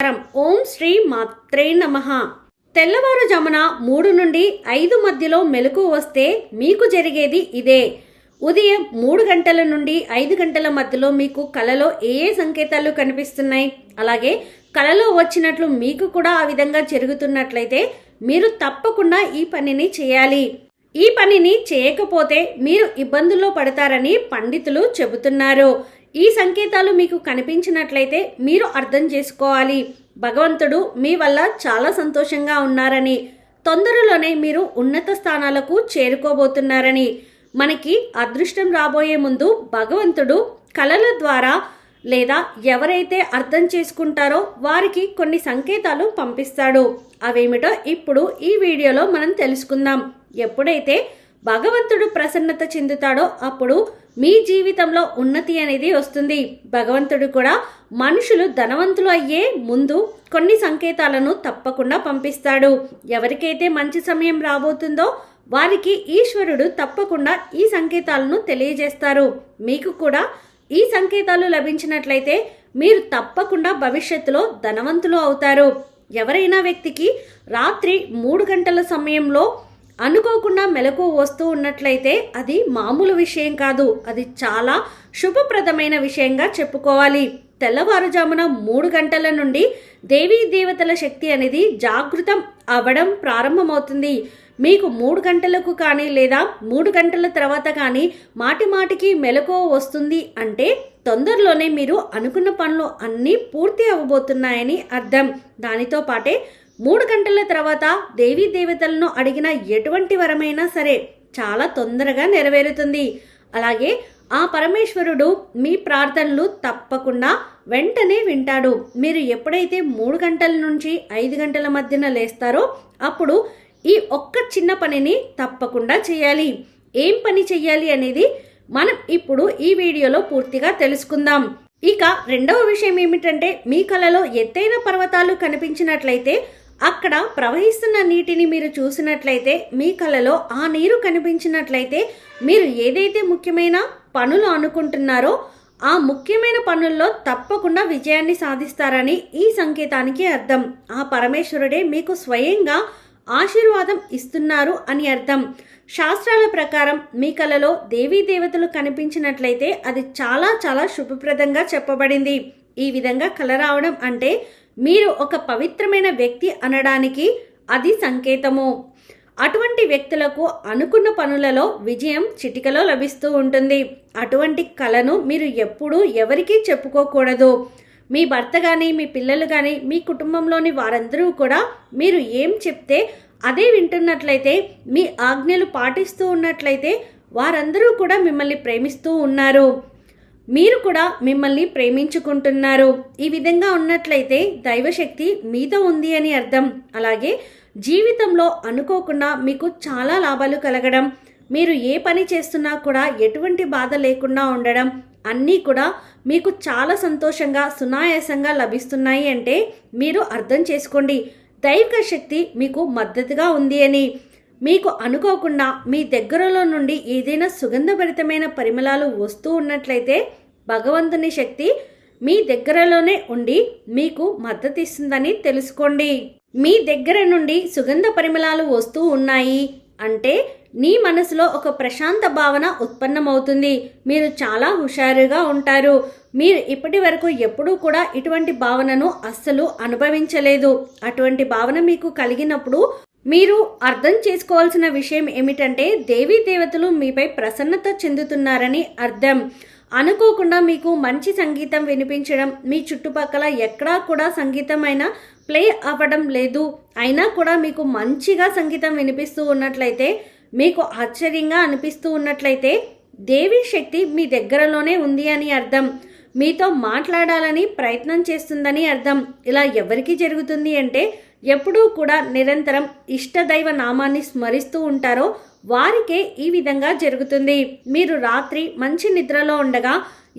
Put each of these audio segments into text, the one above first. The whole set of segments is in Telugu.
ఓం శ్రీ మాత్రే నమ. తెల్లవారుజామున మూడు నుండి ఐదు మధ్యలో మెలకు వస్తే మీకు జరిగేది ఇదే. ఉదయం మూడు గంటల నుండి ఐదు గంటల మధ్యలో మీకు కలలో ఏ ఏ సంకేతాలు కనిపిస్తున్నాయి? అలాగే కలలో వచ్చినట్లు మీకు కూడా ఆ విధంగా జరుగుతున్నట్లయితే మీరు తప్పకుండా ఈ పనిని చేయాలి. ఈ పనిని చేయకపోతే మీరు ఇబ్బందుల్లో పడతారని పండితులు చెబుతున్నారు. ఈ సంకేతాలు మీకు కనిపించినట్లయితే మీరు అర్థం చేసుకోవాలి. భగవంతుడు మీ వల్ల చాలా సంతోషంగా ఉన్నారని తొందరలోనే మీరు ఉన్నత స్థానాలకు చేరుకోబోతున్నారని. మనకి అదృష్టం రాబోయే ముందు భగవంతుడు కళల ద్వారా లేదా ఎవరైతే అర్థం చేసుకుంటారో వారికి కొన్ని సంకేతాలు పంపిస్తాడు. అవేమిటో ఇప్పుడు ఈ వీడియోలో మనం తెలుసుకుందాం. ఎప్పుడైతే భగవంతుడు ప్రసన్నత చెందుతాడో అప్పుడు మీ జీవితంలో ఉన్నతి అనేది వస్తుంది. భగవంతుడు కూడా మనుషులు ధనవంతులు అయ్యే ముందు కొన్ని సంకేతాలను తప్పకుండా పంపిస్తాడు. ఎవరికైతే మంచి సమయం రాబోతుందో వారికి ఈశ్వరుడు తప్పకుండా ఈ సంకేతాలను తెలియజేస్తారు. మీకు కూడా ఈ సంకేతాలు లభించినట్లయితే మీరు తప్పకుండా భవిష్యత్తులో ధనవంతులు అవుతారు. ఎవరైనా వ్యక్తికి రాత్రి మూడు గంటల సమయంలో అనుకోకుండా మెలకు వస్తూ ఉన్నట్లయితే అది మామూలు విషయం కాదు. అది చాలా శుభప్రదమైన విషయంగా చెప్పుకోవాలి. తెల్లవారుజామున మూడు గంటల నుండి దేవీ దేవతల శక్తి అనేది జాగృతం అవ్వడం ప్రారంభమవుతుంది. మీకు మూడు గంటలకు కానీ లేదా మూడు గంటల తర్వాత కానీ మాటి మాటికి మెలకువ వస్తుంది అంటే తొందరలోనే మీరు అనుకున్న పనులు అన్నీ పూర్తి అవ్వబోతున్నాయని అర్థం. దానితో పాటే మూడు గంటల తర్వాత దేవీ దేవతలను అడిగిన ఎటువంటి వరమైనా సరే చాలా తొందరగా నెరవేరుతుంది. అలాగే ఆ పరమేశ్వరుడు మీ ప్రార్థనలు తప్పకుండా వెంటనే వింటాడు. మీరు ఎప్పుడైతే మూడు గంటల నుంచి ఐదు గంటల మధ్యన లేస్తారో అప్పుడు ఈ ఒక్క చిన్న పనిని తప్పకుండా చేయాలి. ఏం పని చెయ్యాలి అనేది మనం ఇప్పుడు ఈ వీడియోలో పూర్తిగా తెలుసుకుందాం. ఇక రెండవ విషయం ఏమిటంటే మీ కలలో ఎత్తైన పర్వతాలు కనిపించినట్లయితే అక్కడ ప్రవహిస్తున్న నీటిని మీరు చూసినట్లయితే మీ కలలో ఆ నీరు కనిపించినట్లయితే మీరు ఏదైతే ముఖ్యమైన పనులు అనుకుంటున్నారో ఆ ముఖ్యమైన పనుల్లో తప్పకుండా విజయాన్ని సాధిస్తారని ఈ సంకేతానికి అర్థం. ఆ పరమేశ్వరుడే మీకు స్వయంగా ఆశీర్వాదం ఇస్తున్నారు అని అర్థం. శాస్త్రాల ప్రకారం మీ కలలో దేవీ దేవతలు కనిపించినట్లయితే అది చాలా చాలా శుభప్రదంగా చెప్పబడింది. ఈ విధంగా కల రావడం అంటే మీరు ఒక పవిత్రమైన వ్యక్తి అనడానికి అది సంకేతము. అటువంటి వ్యక్తులకు అనుకున్న పనులలో విజయం చిటికలో లభిస్తూ ఉంటుంది. అటువంటి కళను మీరు ఎప్పుడూ ఎవరికీ చెప్పుకోకూడదు. మీ భర్త కానీ మీ పిల్లలు కానీ మీ కుటుంబంలోని వారందరూ కూడా మీరు ఏం చెప్తే అదే వింటున్నట్లయితే మీ ఆజ్ఞలు పాటిస్తూ ఉన్నట్లయితే వారందరూ కూడా మిమ్మల్ని ప్రేమిస్తూ ఉన్నారు. మీరు కూడా మిమ్మల్ని ప్రేమించుకుంటున్నారు. ఈ విధంగా ఉన్నట్లయితే దైవశక్తి మీతో ఉంది అని అర్థం. అలాగే జీవితంలో అనుకోకుండా మీకు చాలా లాభాలు కలగడం మీరు ఏ పని చేస్తున్నా కూడా ఎటువంటి బాధ లేకుండా ఉండడం అన్నీ కూడా మీకు చాలా సంతోషంగా సునాయాసంగా లభిస్తున్నాయి అంటే మీరు అర్థం చేసుకోండి. దైవిక శక్తి మీకు మద్దతుగా ఉంది అని. మీకు అనుకోకుండా మీ దగ్గరలో నుండి ఏదైనా సుగంధభరితమైన పరిమళాలు వస్తూ ఉన్నట్లయితే భగవంతుని శక్తి మీ దగ్గరలోనే ఉండి మీకు మద్దతిస్తుందని తెలుసుకోండి. మీ దగ్గర నుండి సుగంధ పరిమళాలు వస్తూ ఉన్నాయి అంటే నీ మనసులో ఒక ప్రశాంత భావన ఉత్పన్నమవుతుంది. మీరు చాలా హుషారుగా ఉంటారు. మీరు ఇప్పటి వరకు ఎప్పుడూ కూడా ఇటువంటి భావనను అస్సలు అనుభవించలేదు. అటువంటి భావన మీకు కలిగినప్పుడు మీరు అర్థం చేసుకోవాల్సిన విషయం ఏమిటంటే దేవీ దేవతలు మీపై ప్రసన్నత చెందుతున్నారని అర్థం. అనుకోకుండా మీకు మంచి సంగీతం వినిపించడం మీ చుట్టుపక్కల ఎక్కడా కూడా సంగీతం అయినా ప్లే అవ్వడం లేదు. అయినా కూడా మీకు మంచిగా సంగీతం వినిపిస్తూ ఉన్నట్లయితే మీకు ఆశ్చర్యంగా అనిపిస్తూ ఉన్నట్లయితే దేవి శక్తి మీ దగ్గరలోనే ఉంది అని అర్థం. మీతో మాట్లాడాలని ప్రయత్నం చేస్తుందని అర్థం. ఇలా ఎవరికి జరుగుతుంది అంటే ఎప్పుడూ కూడా నిరంతరం ఇష్టదైవ నామాన్ని స్మరిస్తూ ఉంటారో వారికే ఈ విధంగా జరుగుతుంది. మీరు రాత్రి మంచి నిద్రలో ఉండగా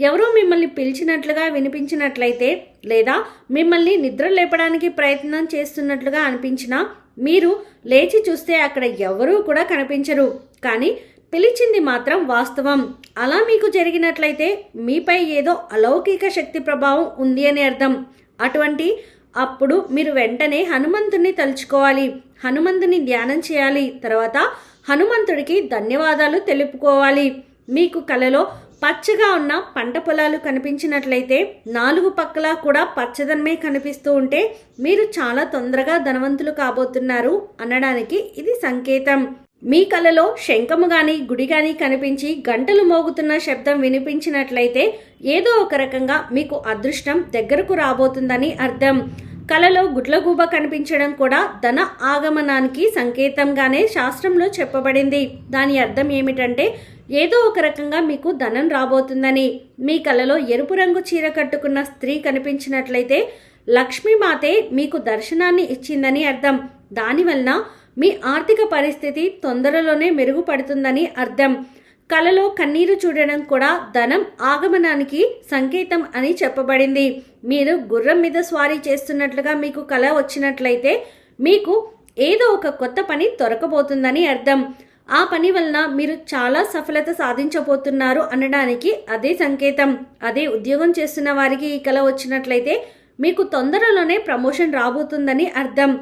ఎవరో మిమ్మల్ని పిలిచినట్లుగా వినిపించినట్లయితే లేదా మిమ్మల్ని నిద్ర లేపడానికి ప్రయత్నం చేస్తున్నట్లుగా అనిపించినా మీరు లేచి చూస్తే అక్కడ ఎవరూ కూడా కనిపించరు. కానీ పిలిచింది మాత్రం వాస్తవం. అలా మీకు జరిగినట్లయితే మీపై ఏదో అలౌకిక శక్తి ప్రభావం ఉంది అని అర్థం. అటువంటి అప్పుడు మీరు వెంటనే హనుమంతుని తలుచుకోవాలి. హనుమంతుని ధ్యానం చేయాలి. తర్వాత హనుమంతుడికి ధన్యవాదాలు తెలుపుకోవాలి. మీకు కలలో పచ్చగా ఉన్న పంట పొలాలు కనిపించినట్లయితే నాలుగు పక్కల కూడా పచ్చదనమే కనిపిస్తూ ఉంటే మీరు చాలా తొందరగా ధనవంతులు కాబోతున్నారు అనడానికి ఇది సంకేతం. మీ కలలో శంఖము గాని గుడి గాని కనిపించి గంటలు మోగుతున్న శబ్దం వినిపించినట్లయితే ఏదో ఒక రకంగా మీకు అదృష్టం దగ్గరకు రాబోతుందని అర్థం. కలలో గుడ్లగూబ కనిపించడం కూడా ధన ఆగమనానికి సంకేతంగానే శాస్త్రంలో చెప్పబడింది. దాని అర్థం ఏమిటంటే ఏదో ఒక రకంగా మీకు ధనం రాబోతుందని. మీ కలలో ఎరుపు రంగు చీర కట్టుకున్న స్త్రీ కనిపించినట్లయితే లక్ష్మీమాతే మీకు దర్శనాన్ని ఇచ్చిందని అర్థం. దానివలన మీ ఆర్థిక పరిస్థితి తొందరలోనే మెరుగుపడుతుందని అర్థం. కలలో కన్నీరు చూడడం కూడా ధనం ఆగమనానికి సంకేతం అని చెప్పబడింది. మీరు గుర్రం మీద స్వారీ చేస్తున్నట్లుగా మీకు కళ వచ్చినట్లయితే మీకు ఏదో ఒక కొత్త పని దొరకబోతుందని అర్థం. ఆ పని వలన మీరు చాలా సఫలత సాధించబోతున్నారు అనడానికి అదే సంకేతం. అదే ఉద్యోగం చేస్తున్న వారికి ఈ కళ వచ్చినట్లయితే మీకు తొందరలోనే ప్రమోషన్ రాబోతుందని అర్థం.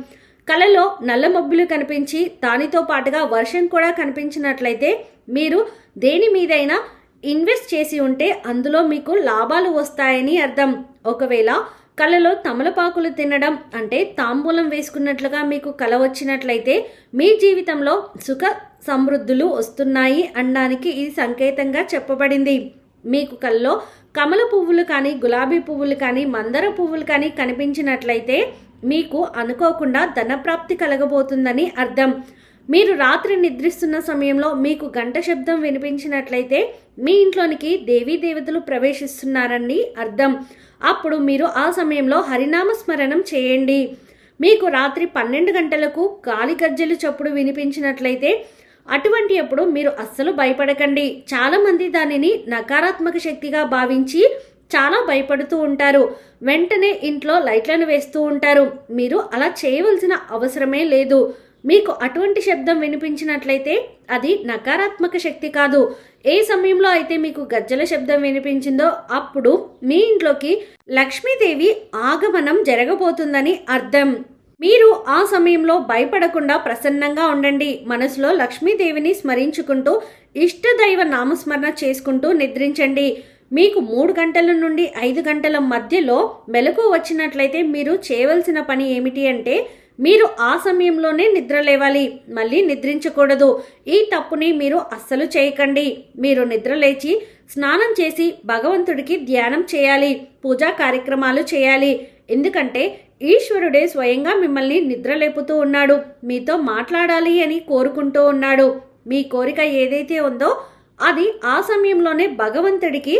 కళలో నల్ల మబ్బులు కనిపించి దానితో పాటుగా వర్షం కూడా కనిపించినట్లయితే మీరు దేని మీదైనా ఇన్వెస్ట్ చేసి ఉంటే అందులో మీకు లాభాలు వస్తాయని అర్థం. ఒకవేళ కళలో తమలపాకులు తినడం అంటే తాంబూలం వేసుకున్నట్లుగా మీకు కల వచ్చినట్లయితే మీ జీవితంలో సుఖ సమృద్ధులు వస్తున్నాయి అనడానికి ఇది సంకేతంగా చెప్పబడింది. మీకు కల్లో కమల పువ్వులు కానీ గులాబీ పువ్వులు కానీ మందర పువ్వులు కానీ కనిపించినట్లయితే మీకు అనుకోకుండా ధనప్రాప్తి కలగబోతుందని అర్థం. మీరు రాత్రి నిద్రిస్తున్న సమయంలో మీకు గంట శబ్దం వినిపించినట్లయితే మీ ఇంట్లోనికి దేవీ దేవతలు ప్రవేశిస్తున్నారని అర్థం. అప్పుడు మీరు ఆ సమయంలో హరినామ స్మరణం చేయండి. మీకు రాత్రి పన్నెండు గంటలకు గాలి గజ్జలు చప్పుడు వినిపించినట్లయితే అటువంటి అప్పుడు మీరు అస్సలు భయపడకండి. చాలామంది దానిని నకారాత్మక శక్తిగా భావించి చాలా భయపడుతూ ఉంటారు. వెంటనే ఇంట్లో లైట్లను వేస్తూ ఉంటారు. మీరు అలా చేయవలసిన అవసరమే లేదు. మీకు అటువంటి శబ్దం వినిపించినట్లయితే అది నకారాత్మక శక్తి కాదు. ఏ సమయంలో అయితే మీకు గజ్జల శబ్దం వినిపించిందో అప్పుడు మీ ఇంట్లోకి లక్ష్మీదేవి ఆగమనం జరగబోతుందని అర్థం. మీరు ఆ సమయంలో భయపడకుండా ప్రసన్నంగా ఉండండి. మనసులో లక్ష్మీదేవిని స్మరించుకుంటూ ఇష్టదైవ నామస్మరణ చేసుకుంటూ నిద్రించండి. మీకు మూడు గంటల నుండి ఐదు గంటల మధ్యలో మెలకు వచ్చినట్లయితే మీరు చేయవలసిన పని ఏమిటి అంటే మీరు ఆ సమయంలోనే నిద్ర లేవాలి. మళ్ళీ నిద్రించకూడదు. ఈ తప్పుని మీరు అస్సలు చేయకండి. మీరు నిద్ర లేచి స్నానం చేసి భగవంతుడికి ధ్యానం చేయాలి. పూజా కార్యక్రమాలు చేయాలి. ఎందుకంటే ఈశ్వరుడే స్వయంగా మిమ్మల్ని నిద్ర లేపుతూ ఉన్నాడు. మీతో మాట్లాడాలి అని కోరుకుంటూ ఉన్నాడు. మీ కోరిక ఏదైతే ఉందో అది ఆ సమయంలోనే భగవంతుడికి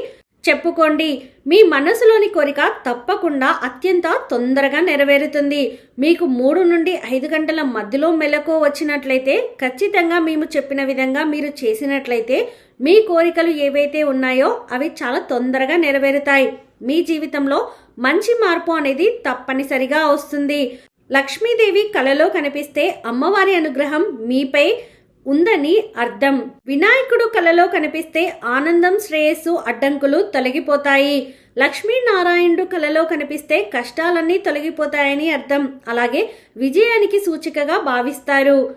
చెప్పుకోండి. మీ మనసులోని కోరిక తప్పకుండా అత్యంత తొందరగా నెరవేరుతుంది. మీకు మూడు నుండి ఐదు గంటల మధ్యలో మెలకు వచ్చినట్లయితే ఖచ్చితంగా మేము చెప్పిన విధంగా మీరు చేసినట్లయితే మీ కోరికలు ఏవైతే ఉన్నాయో అవి చాలా తొందరగా నెరవేరుతాయి. మీ జీవితంలో మంచి మార్పు అనేది తప్పనిసరిగా వస్తుంది. లక్ష్మీదేవి కలలో కనిపిస్తే అమ్మవారి అనుగ్రహం మీపై ఉందని అర్థం. వినాయకుడు కలలో కనిపిస్తే ఆనందం శ్రేయస్సు అడ్డంకులు తొలగిపోతాయి. లక్ష్మీనారాయణుడు కలలో కనిపిస్తే కష్టాలన్నీ తొలగిపోతాయని అర్థం. అలాగే విజయానికి సూచికగా భావిస్తారు.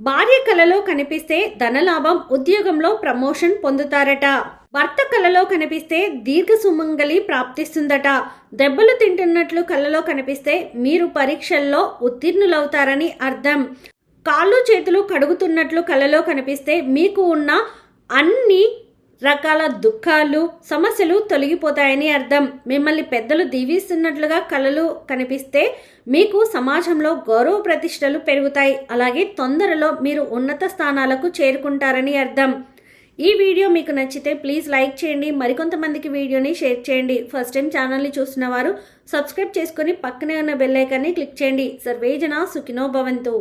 భార్య కలలో కనిపిస్తే ధనలాభం ఉద్యోగంలో ప్రమోషన్ పొందుతారట. భర్త కలలో కనిపిస్తే దీర్ఘ సుమంగలి ప్రాప్తిస్తుందట. దెబ్బలు తింటున్నట్లు కలలో కనిపిస్తే మీరు పరీక్షల్లో ఉత్తీర్ణులవుతారని అర్థం. కాళ్ళు చేతులు కడుగుతున్నట్లు కలలో కనిపిస్తే మీకు ఉన్న అన్ని రకాల దుఃఖాలు సమస్యలు తొలగిపోతాయని అర్థం. మిమ్మల్ని పెద్దలు దీవిస్తున్నట్లుగా కళలు కనిపిస్తే మీకు సమాజంలో గౌరవ ప్రతిష్టలు పెరుగుతాయి. అలాగే తొందరలో మీరు ఉన్నత స్థానాలకు చేరుకుంటారని అర్థం. ఈ వీడియో మీకు నచ్చితే ప్లీజ్ లైక్ చేయండి. మరికొంతమందికి వీడియోని షేర్ చేయండి. ఫస్ట్ టైం ఛానల్ని చూసిన వారు సబ్స్క్రైబ్ చేసుకొని పక్కనే ఉన్న బెల్లైకాన్ని క్లిక్ చేయండి. సర్వేజన సుఖినో భవంతు.